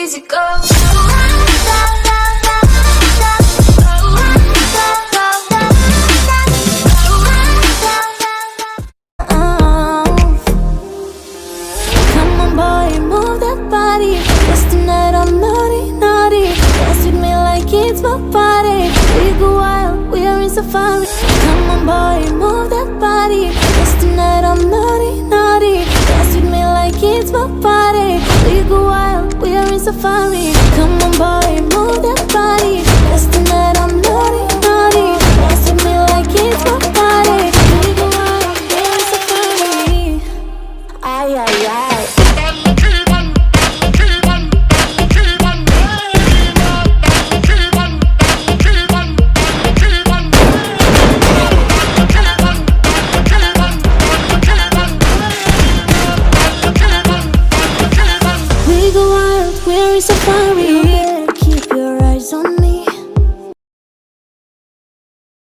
easy go. It's my party. We go wild, we are in safari. Come on, boy, move that body. I'm naughty, naughty. Dance with me like it's my. Safari. Come on, boy, move that body. Just tonight I'm naughty, naughty. Dance with me like it's my party. We go are in safari. Ay, ay, We're in safari.